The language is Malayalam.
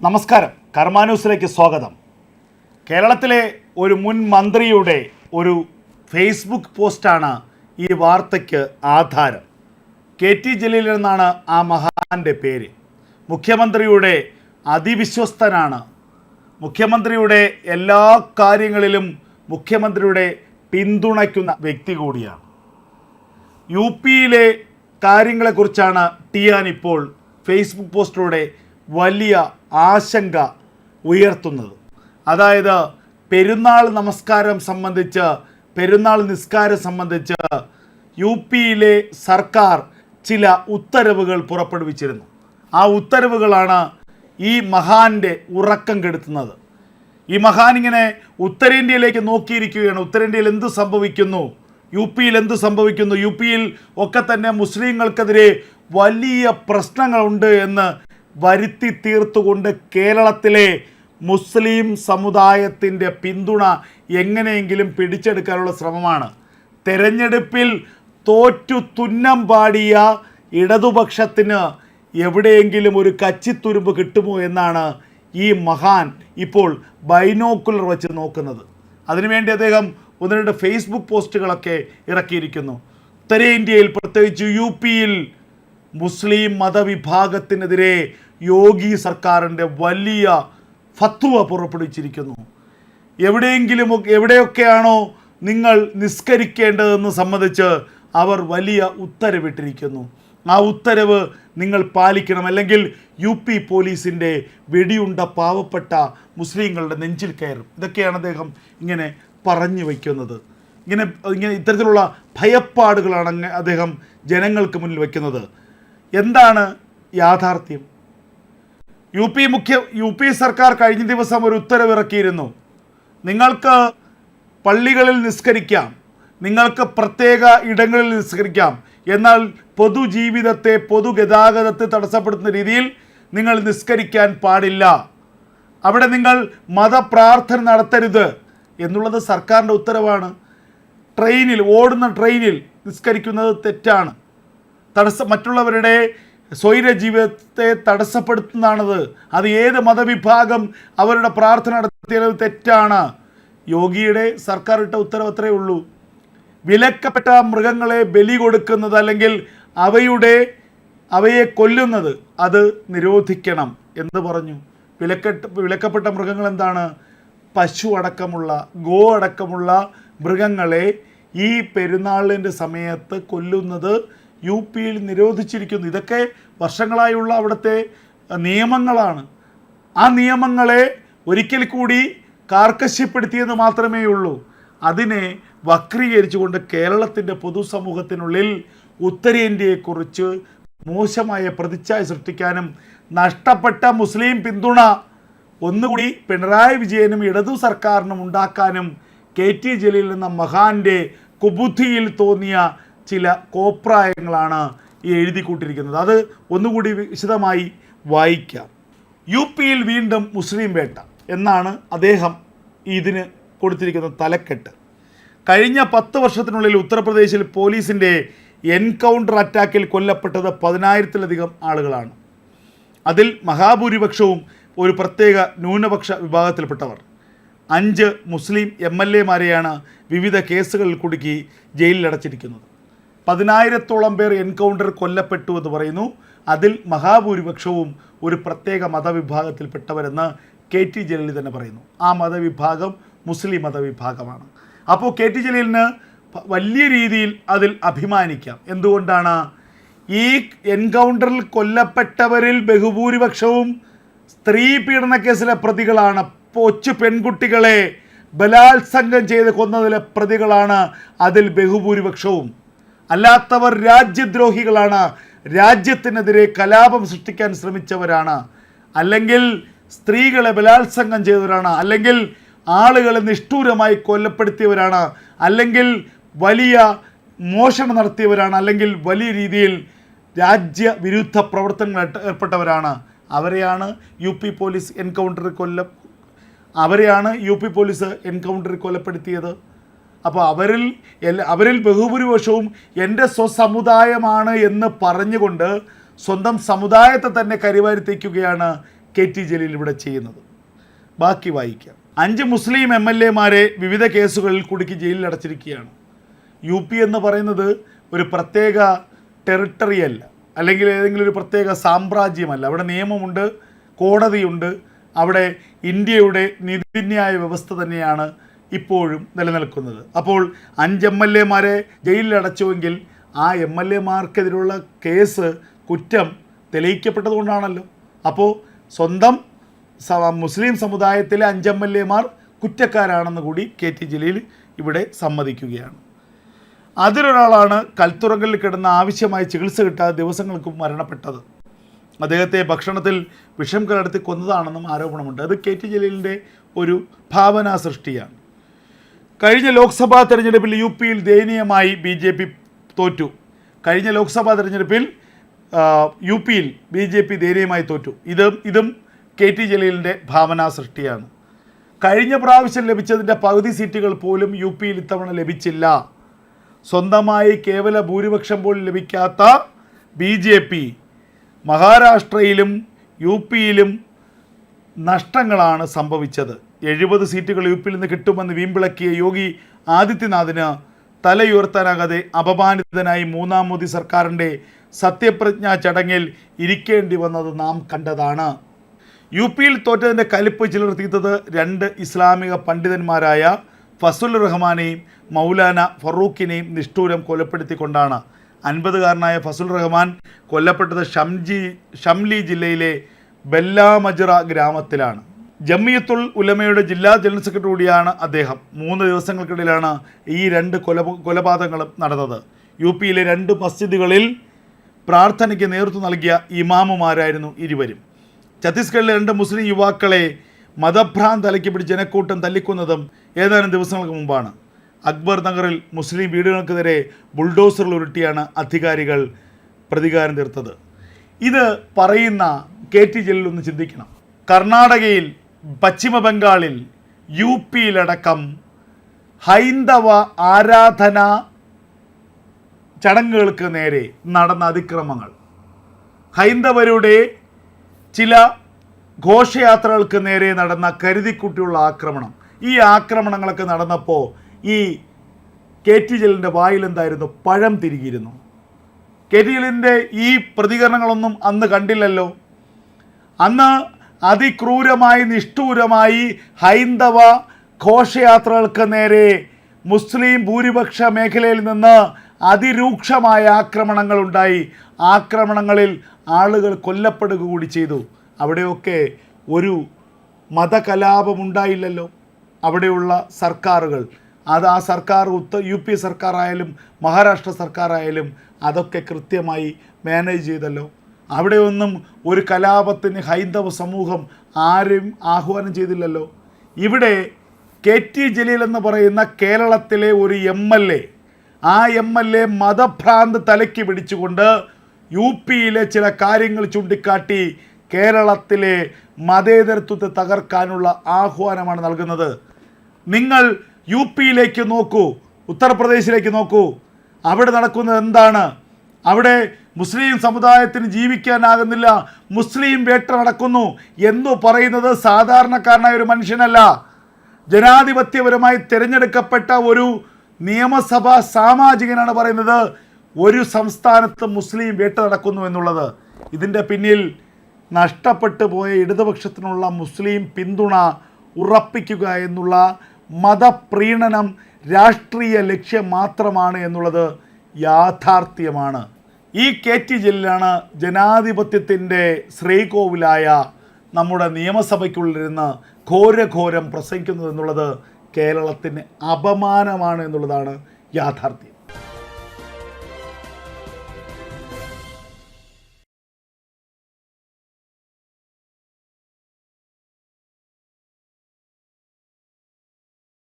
നമസ്കാരം. കർമാന്യൂസിലേക്ക് സ്വാഗതം. കേരളത്തിലെ ഒരു മുൻ മന്ത്രിയുടെ ഒരു ഫേസ്ബുക്ക് പോസ്റ്റാണ് ഈ വാർത്തയ്ക്ക് ആധാരം. കെ ടി ജലീൽ എന്നാണ് ആ മഹാന്റെ പേര്. മുഖ്യമന്ത്രിയുടെ അതിവിശ്വസ്തനാണ്. മുഖ്യമന്ത്രിയുടെ എല്ലാ കാര്യങ്ങളിലും മുഖ്യമന്ത്രിയുടെ പിന്തുണയ്ക്കുന്ന വ്യക്തി കൂടിയാണ്. യു പിയിലെ കാര്യങ്ങളെക്കുറിച്ചാണ് ടിയാൻ ഇപ്പോൾ ഫേസ്ബുക്ക് പോസ്റ്റിലൂടെ വലിയ ആശങ്ക ഉയർത്തുന്നത്. അതായത് പെരുന്നാൾ നമസ്കാരം സംബന്ധിച്ച് പെരുന്നാൾ നിസ്കാരം സംബന്ധിച്ച് യു പിയിലെ സർക്കാർ ചില ഉത്തരവുകൾ പുറപ്പെടുവിച്ചിരുന്നു. ആ ഉത്തരവുകളാണ് ഈ മഹാന്റെ ഉറക്കം കെടുത്തുന്നത്. ഈ മഹാൻ ഇങ്ങനെ ഉത്തരേന്ത്യയിലേക്ക് നോക്കിയിരിക്കുകയാണ്. ഉത്തരേന്ത്യയിൽ എന്ത് സംഭവിക്കുന്നു? യു പിയിൽ എന്ത് സംഭവിക്കുന്നു? യു പിയിൽ ഒക്കെ തന്നെ മുസ്ലിങ്ങൾക്കെതിരെ വലിയ പ്രശ്നങ്ങളുണ്ട് എന്ന് വരുത്തി തീർത്തുകൊണ്ട് കേരളത്തിലെ മുസ്ലിം സമുദായത്തിന്റെ പിന്തുണ എങ്ങനെയെങ്കിലും പിടിച്ചെടുക്കാനുള്ള ശ്രമമാണ്. തെരഞ്ഞെടുപ്പിൽ തോറ്റു തുന്നം പാടിയ ഇടതുപക്ഷത്തിന് എവിടെയെങ്കിലും ഒരു കച്ചിത്തുരുമ്പ് കിട്ടുമോ എന്നാണ് ഈ മഹാൻ ഇപ്പോൾ ബൈനോക്കുലർ വെച്ച് നോക്കുന്നത്. അതിനുവേണ്ടി അദ്ദേഹം ഒന്ന് രണ്ട് ഫേസ്ബുക്ക് പോസ്റ്റുകളൊക്കെ ഇറക്കിയിരിക്കുന്നു. ഉത്തരേന്ത്യയിൽ പ്രത്യേകിച്ച് യു പിയിൽ മുസ്ലിം മതവിഭാഗത്തിനെതിരെ യോഗി സർക്കാരിന്റെ വലിയ ഫത്വ പുറപ്പെടുവിച്ചിരിക്കുന്നു. എവിടെയെങ്കിലും എവിടെയൊക്കെയാണോ നിങ്ങൾ നിസ്കരിക്കേണ്ടതെന്ന് സംബന്ധിച്ച് അവർ വലിയ ഉത്തരവിട്ടിരിക്കുന്നു. ആ ഉത്തരവ് നിങ്ങൾ പാലിക്കണം. അല്ലെങ്കിൽ യു പി പോലീസിന്റെ വെടിയുണ്ട പാവപ്പെട്ട മുസ്ലിങ്ങളുടെ നെഞ്ചിൽ കയറും. ഇതൊക്കെയാണ് അദ്ദേഹം ഇങ്ങനെ പറഞ്ഞു വയ്ക്കുന്നത്. ഇങ്ങനെ ഇങ്ങനെ ഇത്തരത്തിലുള്ള ഭയപ്പാടുകളാണ് അദ്ദേഹം ജനങ്ങൾക്ക് മുന്നിൽ വയ്ക്കുന്നത്. എന്താണ് യാഥാർത്ഥ്യം? യു പി മുഖ്യ യു പി സർക്കാർ കഴിഞ്ഞ ദിവസം ഒരു ഉത്തരവിറക്കിയിരുന്നു. നിങ്ങൾക്ക് പള്ളികളിൽ നിസ്കരിക്കാം. നിങ്ങൾക്ക് പ്രത്യേക ഇടങ്ങളിൽ നിസ്കരിക്കാം. എന്നാൽ പൊതുജീവിതത്തെ പൊതുഗതാഗതത്തെ തടസ്സപ്പെടുത്തുന്ന രീതിയിൽ നിങ്ങൾ നിസ്കരിക്കാൻ പാടില്ല. അവിടെ നിങ്ങൾ മതപ്രാർത്ഥന നടത്തരുത് എന്നുള്ളത് സർക്കാരിന്റെ ഉത്തരവാണ്. ട്രെയിനിൽ ഓടുന്ന ട്രെയിനിൽ നിസ്കരിക്കുന്നത് തെറ്റാണ്. തടസ്സം മറ്റുള്ളവരുടെ സ്വൈര ജീവിതത്തെ തടസ്സപ്പെടുത്തുന്നതാണത്. അത് ഏത് മതവിഭാഗം അവരുടെ പ്രാർത്ഥന നടത്തിയത് തെറ്റാണ്. യോഗിയുടെ സർക്കാർ ഇട്ട ഉത്തരവ് അത്രയേ ഉള്ളൂ. വിലക്കപ്പെട്ട മൃഗങ്ങളെ ബലി കൊടുക്കുന്നത് അല്ലെങ്കിൽ അവയുടെ അവയെ കൊല്ലുന്നത് അത് നിരോധിക്കണം എന്ന് പറഞ്ഞു. വിലക്കെട്ട് വിലക്കപ്പെട്ട മൃഗങ്ങൾ എന്താണ്? പശു അടക്കമുള്ള ഗോ അടക്കമുള്ള മൃഗങ്ങളെ ഈ പെരുന്നാളിന്റെ സമയത്ത് കൊല്ലുന്നത് യു പിയിൽ നിരോധിച്ചിരിക്കുന്നു. ഇതൊക്കെ വർഷങ്ങളായുള്ള അവിടുത്തെ നിയമങ്ങളാണ്. ആ നിയമങ്ങളെ ഒരിക്കൽ കൂടി കാർക്കശ്യപ്പെടുത്തിയെന്ന് മാത്രമേ ഉള്ളൂ. അതിനെ വക്രീകരിച്ചുകൊണ്ട് കേരളത്തിന്റെ പൊതുസമൂഹത്തിനുള്ളിൽ ഉത്തരേന്ത്യയെക്കുറിച്ച് മോശമായ പ്രതിച്ഛായ സൃഷ്ടിക്കാനും നഷ്ടപ്പെട്ട മുസ്ലിം പിന്തുണ ഒന്നുകൂടി പിണറായി വിജയനും ഇടതു സർക്കാരിനും ഉണ്ടാക്കാനും കെ ടി ജലീൽ എന്ന മഹാന്റെ കുബുദ്ധിയിൽ തോന്നിയ ചില കോപ്രായങ്ങളാണ് ഈ എഴുതി കൂട്ടിയിരിക്കുന്നത് അത് ഒന്നുകൂടി വിശദമായി വായിക്കാം. യു പിയിൽ വീണ്ടും മുസ്ലിം വേട്ട എന്നാണ് അദ്ദേഹം ഇതിന് കൊടുത്തിരിക്കുന്ന തലക്കെട്ട്. കഴിഞ്ഞ പത്ത് വർഷത്തിനുള്ളിൽ ഉത്തർപ്രദേശിൽ പോലീസിന്റെ എൻകൗണ്ടർ അറ്റാക്കിൽ കൊല്ലപ്പെട്ടത് പതിനായിരത്തിലധികം ആളുകളാണ്. അതിൽ മഹാഭൂരിപക്ഷവും ഒരു പ്രത്യേക ന്യൂനപക്ഷ വിഭാഗത്തിൽപ്പെട്ടവർ. അഞ്ച് മുസ്ലിം എം എൽ എമാരെയാണ് വിവിധ കേസുകളിൽ കുടുക്കി ജയിലിലടച്ചിരിക്കുന്നത്. പതിനായിരത്തോളം പേർ എൻകൗണ്ടർ കൊല്ലപ്പെട്ടു എന്ന് പറയുന്നു. അതിൽ മഹാഭൂരിപക്ഷവും ഒരു പ്രത്യേക മതവിഭാഗത്തിൽപ്പെട്ടവരെന്ന് കെ ടി ജലീൽ തന്നെ പറയുന്നു. ആ മതവിഭാഗം മുസ്ലിം മതവിഭാഗമാണ്. അപ്പോൾ കെ ടി ജലീലിന് വലിയ രീതിയിൽ അതിൽ അഭിമാനിക്കാം. എന്തുകൊണ്ടാണ്? ഈ എൻകൗണ്ടറിൽ കൊല്ലപ്പെട്ടവരിൽ ബഹുഭൂരിപക്ഷവും സ്ത്രീ പീഡന കേസിലെ പ്രതികളാണ്. കൊച്ചു പെൺകുട്ടികളെ ബലാത്സംഗം ചെയ്ത് കൊന്നതിലെ പ്രതികളാണ് അതിൽ ബഹുഭൂരിപക്ഷവും. അല്ലാത്തവർ രാജ്യദ്രോഹികളാണ്. രാജ്യത്തിനെതിരെ കലാപം സൃഷ്ടിക്കാൻ ശ്രമിച്ചവരാണ്. അല്ലെങ്കിൽ സ്ത്രീകളെ ബലാത്സംഗം ചെയ്തവരാണ്. അല്ലെങ്കിൽ ആളുകളെ നിഷ്ഠൂരമായി കൊല്ലപ്പെടുത്തിയവരാണ് അല്ലെങ്കിൽ വലിയ മോഷണം നടത്തിയവരാണ്. അല്ലെങ്കിൽ വലിയ രീതിയിൽ രാജ്യവിരുദ്ധ പ്രവർത്തനങ്ങൾ ഏർപ്പെട്ടവരാണ്. അവരെയാണ് യു പി പോലീസ് എൻകൗണ്ടറിൽ കൊല്ല അവരെയാണ് യു പി പോലീസ് എൻകൗണ്ടറിൽ കൊലപ്പെടുത്തിയത്. അപ്പോൾ അവരിൽ അവരിൽ ബഹുഭൂരിപക്ഷവും എന്റെ സ്വസമുദായമാണ് എന്ന് പറഞ്ഞുകൊണ്ട് സ്വന്തം സമുദായത്തെ തന്നെ കരിവാരിത്തേക്കുകയാണ് കെ ടി ജലീൽ ഇവിടെ ചെയ്യുന്നത്. ബാക്കി വായിക്കാം. അഞ്ച് മുസ്ലിം എം എൽ എമാരെ വിവിധ കേസുകളിൽ കുടുക്കി ജയിലിൽ അടച്ചിരിക്കുകയാണ്. യു പി എന്ന് പറയുന്നത് ഒരു പ്രത്യേക ടെറിട്ടറി അല്ല അല്ലെങ്കിൽ ഏതെങ്കിലും ഒരു പ്രത്യേക സാമ്രാജ്യമല്ല. അവിടെ നിയമമുണ്ട് കോടതിയുണ്ട്. അവിടെ ഇന്ത്യയുടെ നീതിന്യായ വ്യവസ്ഥ തന്നെയാണ് ഇപ്പോഴും നിലനിൽക്കുന്നത്. അപ്പോൾ അഞ്ച് എം എൽ എമാരെ ജയിലിൽ അടച്ചുവെങ്കിൽ ആ എം എൽ എമാർക്കെതിരുള്ള കേസ് കുറ്റം തെളിയിക്കപ്പെട്ടതുകൊണ്ടാണല്ലോ. അപ്പോൾ സ്വന്തം മുസ്ലിം സമുദായത്തിലെ അഞ്ച് എം എൽ എമാർ കുറ്റക്കാരാണെന്ന് കൂടി കെ ടി ജലീൽ ഇവിടെ സമ്മതിക്കുകയാണ്. അതിലൊരാളാണ് കൽത്തുറങ്കലിൽ കിടന്ന ആവശ്യമായ ചികിത്സ കിട്ടാതെ ദിവസങ്ങൾക്ക് മരണപ്പെട്ടത്. അദ്ദേഹത്തെ ഭക്ഷണത്തിൽ വിഷം കലർത്തി കൊന്നതാണെന്നും ആരോപണമുണ്ട്. അത് കെ ടി ജലീലിന്റെ ഒരു ഭാവനാ സൃഷ്ടിയാണ്. കഴിഞ്ഞ ലോക്സഭാ തെരഞ്ഞെടുപ്പിൽ യു പിയിൽ ദയനീയമായി ബി ജെ പി തോറ്റു. കഴിഞ്ഞ ലോക്സഭാ തെരഞ്ഞെടുപ്പിൽ യു പിയിൽ ബി ജെ പി ദയനീയമായി തോറ്റു. ഇത് ഇതും കെ ടി ജലീലിന്റെ ഭാവനാ സൃഷ്ടിയാണ്. കഴിഞ്ഞ പ്രാവശ്യം ലഭിച്ചതിന്റെ പകുതി സീറ്റുകൾ പോലും യു പിയിൽ ഇത്തവണ ലഭിച്ചില്ല. സ്വന്തമായി കേവല ഭൂരിപക്ഷം പോലും ലഭിക്കാത്ത ബി ജെ പി മഹാരാഷ്ട്രയിലും യു പിയിലും നഷ്ടങ്ങളാണ് സംഭവിച്ചത്. എഴുപത് സീറ്റുകൾ യു പിയിൽ നിന്ന് കിട്ടുമെന്ന് വീമ്പിളക്കിയ യോഗി ആദിത്യനാഥിന് തലയുയർത്താനാകാതെ അപമാനിതനായി മൂന്നാം മോദി സർക്കാരിന്റെ സത്യപ്രതിജ്ഞാ ചടങ്ങിൽ ഇരിക്കേണ്ടി വന്നത് നാം കണ്ടതാണ്. യു പിയിൽ തോറ്റതിന്റെ കലിപ്പ് ചിലർ തീർത്തത് രണ്ട് ഇസ്ലാമിക പണ്ഡിതന്മാരായ ഫസുൽ റഹ്മാനെയും മൗലാന ഫറൂഖിനെയും നിഷ്ഠൂരം കൊലപ്പെടുത്തിക്കൊണ്ടാണ്. അൻപതുകാരനായ ഫസുൽ റഹ്മാൻ കൊല്ലപ്പെട്ടത് ഷംജി ഷംലി ജില്ലയിലെ ബെല്ലാമജറ ഗ്രാമത്തിലാണ്. ജമിയത്തുൽ ഉലമയുടെ ജില്ലാ ജനറൽ സെക്രട്ടറി കൂടിയാണ് അദ്ദേഹം. മൂന്ന് ദിവസങ്ങൾക്കിടയിലാണ് ഈ രണ്ട് കൊല കൊലപാതകങ്ങളും നടന്നത്. യു പിയിലെ രണ്ട് മസ്ജിദുകളിൽ പ്രാർത്ഥനയ്ക്ക് നേതൃത്വം നൽകിയ ഇമാമുമാരായിരുന്നു ഇരുവരും. ഛത്തീസ്ഗഡിലെ രണ്ട് മുസ്ലിം യുവാക്കളെ മതഭ്രാന്ത് തലയ്ക്ക് പിടിച്ച് ജനക്കൂട്ടം തല്ലിക്കുന്നതും ഏതാനും ദിവസങ്ങൾക്ക് മുമ്പാണ്. അക്ബർ നഗറിൽ മുസ്ലിം വീടുകൾക്ക് നേരെ ബുൾഡോസറുകൾ ഉരുട്ടിയാണ് അധികാരികൾ പ്രതികാരം തീർത്തത്. ഇത് പറയുന്ന കെ ടി ജലീൽ ഒന്ന് ചിന്തിക്കണം. കർണാടകയിൽ പശ്ചിമ ബംഗാളിൽ യു പിയിലടക്കം ഹൈന്ദവ ആരാധന ചടങ്ങുകൾക്ക് നേരെ നടന്ന അതിക്രമങ്ങൾ. ഹൈന്ദവരുടെ ചില ഘോഷയാത്രകൾക്ക് നേരെ നടന്ന കരുതിക്കുട്ടിയുള്ള ആക്രമണം. ഈ ആക്രമണങ്ങളൊക്കെ നടന്നപ്പോൾ ഈ കെ ടി ജലീലിന്റെ വായിൽ എന്തായിരുന്നു പഴം തിരികിയിരുന്നു. കെ ടി ജലീലിന്റെ ഈ പ്രതികരണങ്ങളൊന്നും അന്ന് കണ്ടില്ലല്ലോ. അന്ന് അതിക്രൂരമായി നിഷ്ഠൂരമായി ഹൈന്ദവ ഘോഷയാത്രകൾക്ക് നേരെ മുസ്ലിം ഭൂരിപക്ഷ മേഖലയിൽ നിന്ന് അതിരൂക്ഷമായ ആക്രമണങ്ങൾ ഉണ്ടായി ആക്രമണങ്ങളിൽ ആളുകൾ കൊല്ലപ്പെടുക കൂടി ചെയ്തു. അവിടെയൊക്കെ ഒരു മതകലാപമുണ്ടായില്ലല്ലോ. അവിടെയുള്ള സർക്കാരുകൾ. അത് ആ സർക്കാർ ഉത്ത യു പി സർക്കാർ ആയാലും മഹാരാഷ്ട്ര സർക്കാർ ആയാലും അതൊക്കെ കൃത്യമായി മാനേജ് ചെയ്തല്ലോ. അവിടെയൊന്നും ഒരു കലാപത്തിന് ഹൈന്ദവ സമൂഹം ആരും ആഹ്വാനം ചെയ്തില്ലല്ലോ. ഇവിടെ കെ ടി ജലീൽ എന്ന് പറയുന്ന കേരളത്തിലെ ഒരു എം എൽ എ ആ എം എൽ എ മതഭ്രാന്ത് തലയ്ക്ക് പിടിച്ചുകൊണ്ട് യു പിയിലെ ചില കാര്യങ്ങൾ ചൂണ്ടിക്കാട്ടി കേരളത്തിലെ മതേതരത്വത്തെ തകർക്കാനുള്ള ആഹ്വാനമാണ് നൽകുന്നത്. നിങ്ങൾ യു പിയിലേക്ക് നോക്കൂ ഉത്തർപ്രദേശിലേക്ക് നോക്കൂ. അവിടെ നടക്കുന്നത് എന്താണ്? അവിടെ മുസ്ലിം സമുദായത്തിന് ജീവിക്കാനാകുന്നില്ല. മുസ്ലിം വേട്ട നടക്കുന്നു എന്ന് പറയുന്നത് സാധാരണക്കാരനായ ഒരു മനുഷ്യനല്ല. ജനാധിപത്യപരമായി തിരഞ്ഞെടുക്കപ്പെട്ട ഒരു നിയമസഭാ സാമാജികനാണ് പറയുന്നത് ഒരു സംസ്ഥാനത്ത് മുസ്ലിം വേട്ട നടക്കുന്നു എന്നുള്ളത്. ഇതിന്റെ പിന്നിൽ നഷ്ടപ്പെട്ടു പോയ ഇടതുപക്ഷത്തിനുള്ള മുസ്ലിം പിന്തുണ ഉറപ്പിക്കുക എന്നുള്ള മതപ്രീണനം രാഷ്ട്രീയ ലക്ഷ്യം മാത്രമാണ് എന്നുള്ളത് യാഥാർത്ഥ്യമാണ്. ഈ കെ ടി ജലീലാണ് ജനാധിപത്യത്തിന്റെ ശ്രീകോവിലായ നമ്മുടെ നിയമസഭയ്ക്കുള്ളിരുന്ന് ഘോരഘോരം പ്രസംഗിക്കുന്നത് എന്നുള്ളത് കേരളത്തിന് അപമാനമാണ് എന്നുള്ളതാണ് യാഥാർത്ഥ്യം.